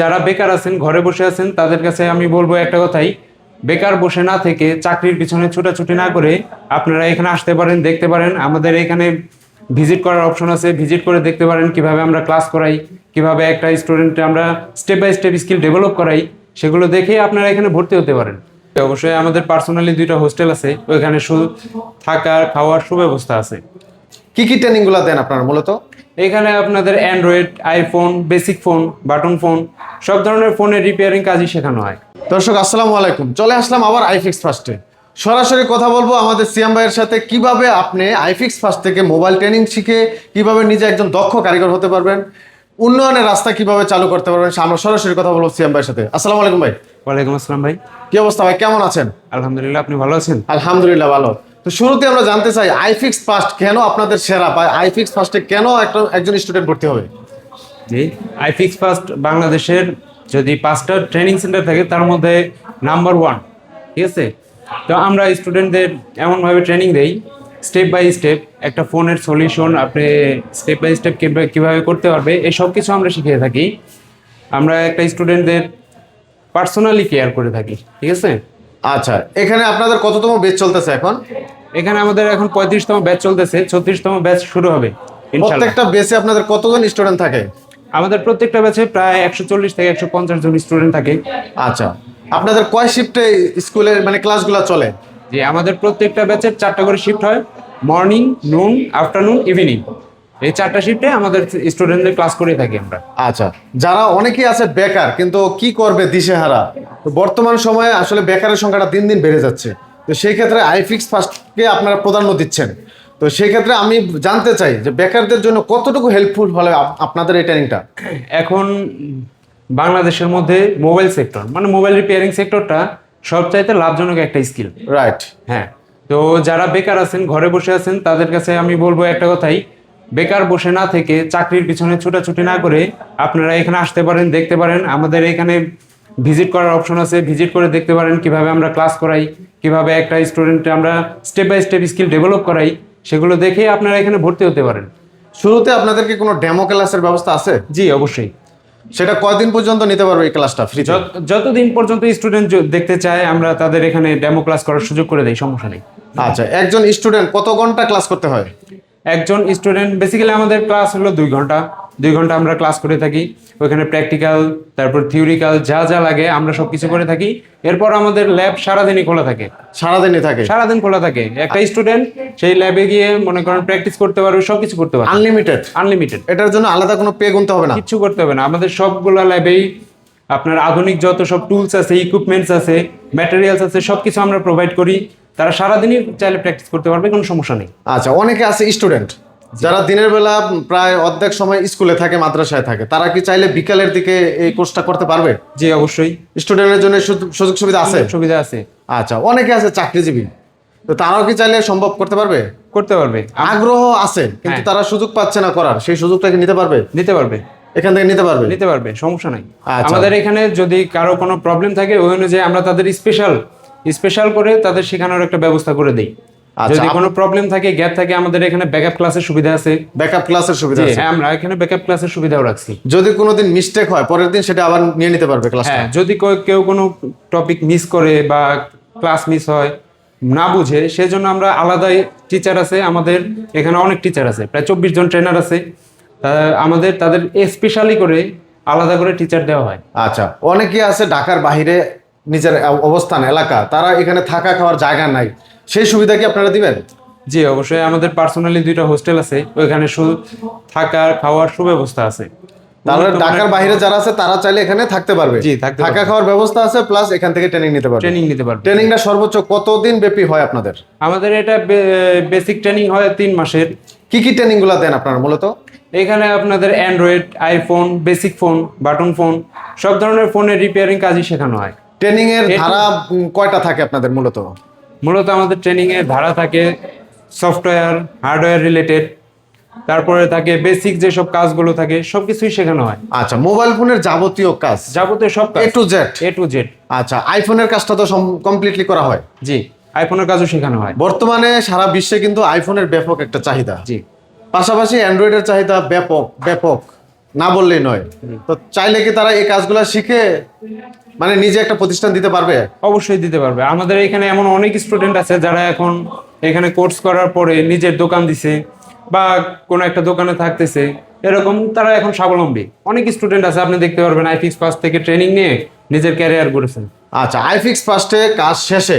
যারা বেকার আছেন, ঘরে বসে আছেন, তাদের কাছে আমি বলব একটা কথাই। বেকার বসে না থেকে চাকরির পিছনে ছুটাছুটি না করে আপনারা এখানে আসতে পারেন, দেখতে পারেন। আমাদের এখানে ভিজিট করার অপশন আছে। ভিজিট করে দেখতে পারেন কীভাবে আমরা ক্লাস করাই, কীভাবে একটা স্টুডেন্ট আমরা step by step skill develop করাই। সেগুলো দেখে আপনারা এখানে ভর্তি হতে পারেন। অবশ্যই আমাদের পার্সোনালি দুইটা হোস্টেল আছে। ওইখানে শুধু থাকার, খাওয়ার সুব্যবস্থা আছে। কি কি ট্রেনিংগুলো দেন আপনারা মূলত? এখানে আপনাদের Android iPhone basic phone button phone সব ধরনের ফোনের রিপেয়ারিং কাজই শেখানো হয়। দর্শক আসসালামু আলাইকুম। চলে আসলাম আবার আইফিক্স ফার্স্টে সরাসরি কথা বলব আমাদের সিয়াম ভাইয়ের সাথে কীভাবে আপনি আইফিক্স ফার্স্ট থেকে মোবাইল ট্রেনিং শিখে কীভাবে নিজে একজন দক্ষ কারিগর হতে পারবেন উন্নয়নের রাস্তা কীভাবে চালু করতে পারবেন আমরা সরাসরি কথা বলব সিয়াম ভাইয়ের সাথে। আসসালামু আলাইকুম ভাই। ওয়ালাইকুম আসসালাম ভাই। কি অবস্থা ভাই? কেমন আছেন? আলহামদুলিল্লাহ আপনি ভালো আছেন? আলহামদুলিল্লাহ ভালো। তো শুরুতে আমরা জানতে চাই আইফিক্স ফার্স্ট কেন আপনাদের সেরা বা আইফিক্স ফার্স্টে কেন একটা একজন স্টুডেন্ট ভর্তি হবে? জি আইফিক্স ফার্স্ট বাংলাদেশের যদি পাঁচটা ট্রেনিং সেন্টার থাকে তার মধ্যে নাম্বার ওয়ান ঠিক আছে? তো আমরা স্টুডেন্টদের এমনভাবে ট্রেনিং দেই স্টেপ বাই স্টেপ একটা ফোনের সলিউশন আপনি স্টেপ বাই স্টেপ কীভাবে করতে পারবে এই সব কিছু আমরা শিখিয়ে থাকি। আমরা একটা স্টুডেন্টদের পার্সোনালি কেয়ার করে থাকি ঠিক আছে? আচ্ছা এখানে আপনাদের কততম বেচ চলতেছে এখন? এখানে আমাদের এখন পঁয়ত্রিশতম ব্যাচ চলতেছে ছত্রিশতম ব্যাচ শুরু হবে প্রত্যেকটা বেচে আপনাদের কতজন স্টুডেন্ট থাকে? আমাদের প্রত্যেকটা ব্যাচে প্রায় একশো চল্লিশ থেকে একশো পঞ্চাশ জন স্টুডেন্ট থাকে। আচ্ছা আপনাদের কয় শিফটে স্কুলের মানে ক্লাসগুলো চলে? যে আমাদের প্রত্যেকটা ব্যাচের চারটা করে শিফট হয় মর্নিং নুন আফটারনুন ইভিনিং এই চারটা শিফটে আমাদের স্টুডেন্টদের ক্লাস করে থাকি আমরা। আচ্ছা যারা অনেকেই আছে বেকার কিন্তু কি করবে দিশেহারা? তো বর্তমান সময়ে আসলে বেকারের সংখ্যাটা দিন দিন বেড়ে যাচ্ছে। তো সেই ক্ষেত্রে আইফিক্স ফার্স্টকে আপনারা প্রাধান্য দিচ্ছেন। তো সেই ক্ষেত্রে আমি জানতে চাই যে বেকারদের জন্য কতটুকু হেল্পফুল হলে আপনাদের এই ট্রেনিংটা এখন বাংলাদেশের মধ্যে মোবাইল সেক্টর মানে মোবাইল রিপেয়ারিং সেক্টরটা সবচাইতে লাভজনক একটা স্কিল রাইট হ্যাঁ তো যারা বেকার আছেন ঘরে বসে আছেন তাদের কাছে আমি বলব একটা কথাই বেকার বসে না থেকে চাকরির পিছনে ছোটাছুটি না করে আপনারা এখানে আসতে পারেন দেখতে পারেন। আমাদের এখানে ভিজিট করার অপশন আছে। ভিজিট করে দেখতে পারেন কীভাবে আমরা ক্লাস করাই কীভাবে একটা স্টুডেন্ট আমরা step by step skill develop করাই সেগুলো দেখে আপনারা এখানে ভর্তি হতে পারেন। শুরুতে আপনাদের কি কোনো ডেমো ক্লাসের ব্যবস্থা আছে? জি অবশ্যই। সেটা কয়দিন পর্যন্ত নিতে পারবে এই ক্লাসটা ফ্রি যত- যতদিন পর্যন্ত স্টুডেন্ট দেখতে চায় আমরা তাদের এখানে ডেমো ক্লাস করার সুযোগ করে দেই সমস্যা নেই। আচ্ছা একজন স্টুডেন্ট কত ঘণ্টা ক্লাস করতে হয়? একজন স্টুডেন্ট বেসিক্যালি আমাদের ক্লাস হলো দুই ঘণ্টা। দুই ঘণ্টা আমরা ক্লাস করে থাকি ওইখানে প্র্যাকটিক্যাল তারপর থিওরিক্যাল যা যা লাগে আমরা সব কিছু করে থাকি। এরপর আমাদের ল্যাব সারাদিনই খোলা থাকে। সারাদিনই থাকে। সারাদিন খোলা থাকে। একটা স্টুডেন্ট সেই ল্যাবে গিয়ে মনে করেন প্র্যাকটিস করতে পারবে সব কিছু করতে পারবে। আনলিমিটেড আনলিমিটেড এটার জন্য আলাদা কোনো পে গুনতে হবে না। কিছু করতে হবে না। আমাদের সবগুলো ল্যাবেই আপনার আধুনিক যত সব টুলস আছে ইকুইপমেন্টস আছে ম্যাটেরিয়ালস আছে সব কিছু আমরা প্রোভাইড করি। তারা সারাদিনই চাইলে প্র্যাকটিস করতে পারবে কোনো সমস্যা নেই। আচ্ছা অনেকে আছে স্টুডেন্ট যারা দিনের বেলা প্রায় অর্ধেক সময় স্কুলে থাকে মাদ্রাসায় থাকে তারা কি চাইলে বিকালের দিকে এই কোর্সটা করতে পারবে? জি অবশ্যই। স্টুডেন্টের জন্য সুযোগ- সুবিধা আছে? সুবিধা আছে। আচ্ছা অনেকে আছে চাকরিজীবী। তো তারাও কি চাইলে সম্ভব করতে পারবে? করতে পারবে। আগ্রহ আছে কিন্তু হ্যাঁ। তারা সুযোগ পাচ্ছে না করার। সেই সুযোগটা কি নিতে পারবে? নিতে পারবে। এখান থেকে নিতে পারবে? নিতে পারবে সমস্যা নাই। আচ্ছা। আমাদের এখানে যদি কারও কোনো প্রবলেম থাকে ওই অনুযায়ী আমরা তাদের স্পেশাল স্পেশাল করে তাদের শেখানোর একটা ব্যবস্থা করে দিই। যদি কোনো প্রবলেম থাকে গ্যাপ থাকে আমাদের এখানে ব্যাকআপ ক্লাসের সুবিধা আছে। ব্যাকআপ ক্লাসের সুবিধা আছে। হ্যাঁ, আমরা এখানে ব্যাকআপ ক্লাসের সুবিধাও রাখছি। যদি কোনোদিন মিস্টেক হয় পরের দিন সেটা আবার নিয়ে নিতে পারবে ক্লাসটা হ্যাঁ যদি কেউ- কোনো টপিক মিস করে বা ক্লাস মিস হয় না বুঝে সেজন্য আমরা আলাদাই টিচার আছে আমাদের এখানে অনেক টিচার আছে প্রায় চব্বিশ জন ট্রেনার আছে। আমাদের তাদের স্পেশালি করে আলাদা করে টিচার দেওয়া হয়। আচ্ছা অনেকে আছে ঢাকার বাইরে নিজের অবস্থান এলাকা তারা এখানে থাকা খাওয়ার জায়গা নাই। সেই সুবিধা কি আপনারা দিবেন? জি অবশ্যই আমাদের পার্সোনালি দুইটা হোস্টেল আছে ওইখানে শুধু থাকার খাওয়ার সুব্যবস্থা আছে। তাহলে ঢাকার বাইরে যারা আছে তারা চাইলে এখানে থাকতে পারবে। জি, থাকা খাওয়ার ব্যবস্থা আছে প্লাস এখান থেকে ট্রেনিং নিতে পারবে। ট্রেনিং নিতে পারবে। ট্রেনিংটা সর্বোচ্চ কতদিন ব্যাপী হয় আপনাদের? আমাদের এটা বেসিক ট্রেনিং হয় তিন মাসের। কি কি ট্রেনিংগুলো দেন আপনারা মূলত? এখানে আপনাদের Android iPhone basic phone button phone সব ধরনের ফোনের রিপেয়ারিং কাজই শেখানো হয়। ট্রেনিং এর ধারা কয়টা থাকে আপনাদের মূলত? মূলত আমাদের ট্রেনিং এর ধারা থাকে সফটওয়্যার হার্ডওয়্যার রিলেটেড তারপরে থাকে বেসিক যেসব কাজগুলো থাকে সবকিছুই শেখানো হয়। আচ্ছা মোবাইল ফোনের যাবতীয় কাজ? যাবতীয় সব কাজ। A to Z A to Z আচ্ছা আইফোনের কাজটা তো কমপ্লিটলি করা হয়? জি আইফোনের কাজও শেখানো হয়। বর্তমানে সারা বিশ্বে কিন্তু আইফোনের ব্যাপক একটা চাহিদা। জি। পাশাপাশি অ্যান্ড্রয়েডের চাহিদা ব্যাপক ব্যাপক। না বললেই নয়। তো চাইলে কি তারা এই কাজগুলো শিখে মানে নিজে একটা প্রতিষ্ঠান দিতে পারবে? অবশ্যই দিতে পারবে। আমাদের এখানে এমন অনেক স্টুডেন্ট আছে যারা এখন এখানে কোর্স করার পরে নিজের দোকান দিছে বা কোনো একটা দোকানে থাকতেছে। এরকম তারা এখন স্বাবলম্বী। অনেক স্টুডেন্ট আছে আপনি দেখতে পারবেন আইফিক্স পাস থেকে ট্রেনিং নিয়ে নিজের ক্যারিয়ার গড়েছেন। আচ্ছা আইফিক্স ফার্স্টে কাজ শেষে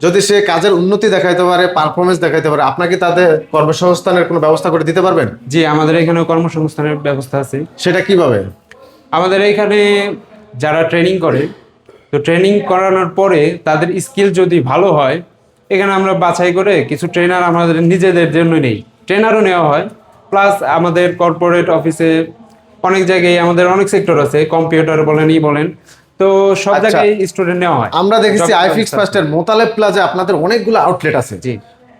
যদি সে কাজের উন্নতি দেখাইতে পারে পারফরমেন্স দেখাইতে পারে আপনাকে তাদের কর্মসংস্থানের কোনো ব্যবস্থা করে দিতে পারবেন? জি আমাদের এখানে কর্মসংস্থানের ব্যবস্থা আছে। সেটা কীভাবে? আমাদের এখানে যারা ট্রেনিং করে তো ট্রেনিং করানোর পরে তাদের স্কিল যদি ভালো হয় এখানে আমরা বাছাই করে কিছু ট্রেনার আমাদের নিজেদের জন্য নেই। ট্রেনারও নেওয়া হয় প্লাস আমাদের কর্পোরেট অফিসে অনেক জায়গায় আমাদের অনেক সেক্টর আছে কম্পিউটার বলেন ই বলেন। তো সব আচ্ছা। জায়গায় স্টুডেন্ট নেওয়া হয়। আমরা দেখেছি আইফিক্স। ফার্স্টের মোতালেব প্লাজা আপনাদের অনেকগুলো আউটলেট আছে। জি।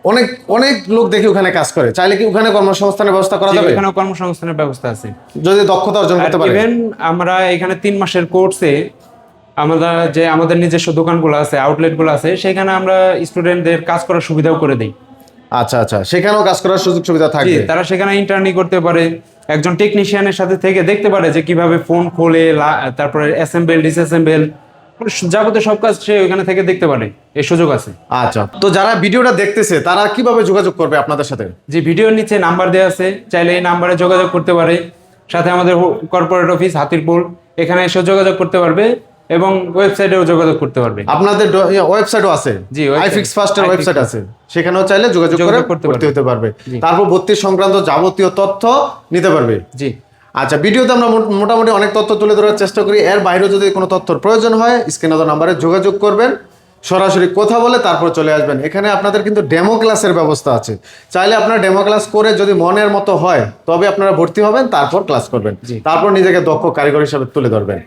অনেক অনেক লোক দেখি ওখানে কাজ করে। চাইলে কি ওখানে কর্মসংস্থানের ব্যবস্থা করা যাবে? এখানেও কর্মসংস্থানের ব্যবস্থা আছে। যদি দক্ষতা অর্জন করতে পারে। ইভেন আমরা এখানে তিন মাসের কোর্সে আমরা যে আমাদের নিজস্ব দোকানগুলো আছে আউটলেটগুলো আছে সেখানে আমরা স্টুডেন্টদের কাজ করার সুবিধাও করে দিই। আচ্ছা আচ্ছা। সেখানেও কাজ করার সুযোগ সুবিধা থাকবে। তারা সেখানে ইন্টার্নি করতে পারে একজন টেকনিশিয়ানের সাথে থেকে দেখতে পারে যে কীভাবে ফোন খোলে তারপরে অ্যাসেম্বল ডিসঅ্যাসেম্বল যাবতীয় সব কাজ সে ওখানে থেকে দেখতে পারে এই সুযোগ আছে। আচ্ছা। তো যারা ভিডিওটা দেখতেছে তারা কীভাবে যোগাযোগ করবে আপনাদের সাথে? যে ভিডিওর নিচে নাম্বার দেওয়া আছে চাইলে এই নাম্বারে যোগাযোগ করতে পারে। সাথে আমাদের কর্পোরেট অফিস হাতিরপুর এখানে এসে যোগাযোগ করতে পারবে। এবং ওয়েবসাইটেও যোগাযোগ করতে পারবে। আপনাদের ওয়েবসাইটও আছে। জি। আইফিক্স ফার্স্টের ওয়েবসাইট আছে। সেখানেও চাইলে যোগাযোগ করে করতে ভর্তি হতে পারবে। তারপর ভর্তি সংক্রান্ত যাবতীয় তথ্য নিতে পারবে। জি। আচ্ছা ভিডিওতে আমরা মোট- মোটামুটি অনেক তথ্য তুলে ধরার চেষ্টা করি। এর বাইরেও যদি কোনো তথ্যর প্রয়োজন হয় স্ক্রিনে দেওয়া নাম্বারে যোগাযোগ করবেন। সরাসরি কথা বলে তারপর চলে আসবেন। এখানে আপনাদের কিন্তু ডেমো ক্লাসের ব্যবস্থা আছে। চাইলে আপনারা ডেমো ক্লাস করে যদি মনের মতো হয় তবে আপনারা ভর্তি হবেন তারপর ক্লাস করবেন। জি। তারপর নিজেকে দক্ষ কারিগর হিসাবে তুলে ধরবেন।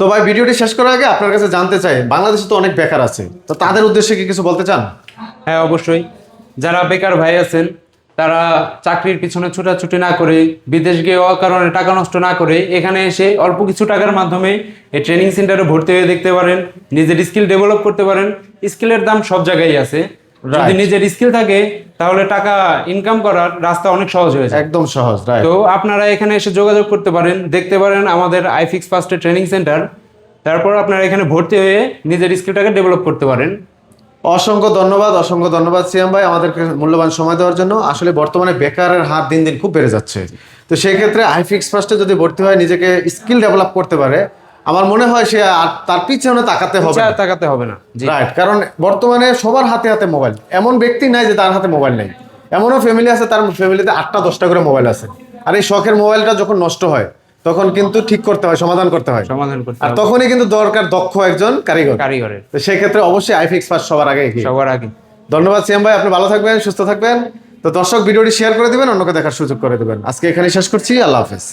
তো ভাই, ভিডিওটি শেষ করার আগে আপনার কাছে জানতে চাই, বাংলাদেশে তো অনেক বেকার আছে। তো তাদের উদ্দেশ্যে কি কিছু বলতে চান? হ্যাঁ অবশ্যই। যারা বেকার ভাই আছেন, তারা চাকরির পিছনে ছুটাছুটি না করে, বিদেশ গিয়ে অকারণে টাকা নষ্ট না করে, এখানে এসে অল্প কিছু টাকার মাধ্যমে এই ট্রেনিং সেন্টারে ভর্তি হয়ে দেখতে পারেন, নিজের স্কিল ডেভেলপ করতে পারেন। স্কিলের দাম সব জায়গায় আছে। যদি নিজের স্কিল থাকে তাহলে টাকা ইনকাম করার রাস্তা অনেক সহজ হয়ে যায়। একদম সহজ তো আপনারা এখানে এসে যোগাযোগ করতে পারেন দেখতে পারেন আমাদের আইফিক্স ফার্স্টের ট্রেনিং সেন্টার তারপর আপনারা এখানে ভর্তি হয়ে নিজের স্কিলটাকে ডেভেলপ করতে পারেন। অসংখ্য ধন্যবাদ অসংখ্য ধন্যবাদ সিয়াম ভাই আমাদেরকে মূল্যবান সময় দেওয়ার জন্য। আসলে বর্তমানে বেকারের হার দিন দিন খুব বেড়ে যাচ্ছে। তো সেই ক্ষেত্রে আইফিক্স ফার্স্টে যদি ভর্তি হয় নিজেকে স্কিল ডেভেলপ করতে পারে আমার মনে হয় সে আর তার পিছনে তাকাতে হবে তাকাতে হবে না। রাইট কারণ বর্তমানে সবার হাতে হাতে মোবাইল। এমন ব্যক্তি নাই যে তার হাতে মোবাইল নেই। এমনও ফ্যামিলি আছে তার ফ্যামিলিতে আটটা দশটা করে মোবাইল আছে। আর এই শখের মোবাইলটা যখন নষ্ট হয় তখন কিন্তু ঠিক করতে হয় সমাধান করতে হয়। সমাধান করতে আর তখনই কিন্তু দরকার দক্ষ একজন কারিগর। কারিগরের। তো সেই ক্ষেত্রে অবশ্যই আইফিক্স ফার্স্ট সবার আগে সবার আগে। ধন্যবাদ সিএম ভাই আপনি ভালো থাকবেন সুস্থ থাকবেন। তো দর্শক ভিডিওটি শেয়ার করে দিবেন অন্যকে দেখার সুযোগ করে দিবেন। আজকে এখানে শেষ করছি আল্লাহ হাফেজ।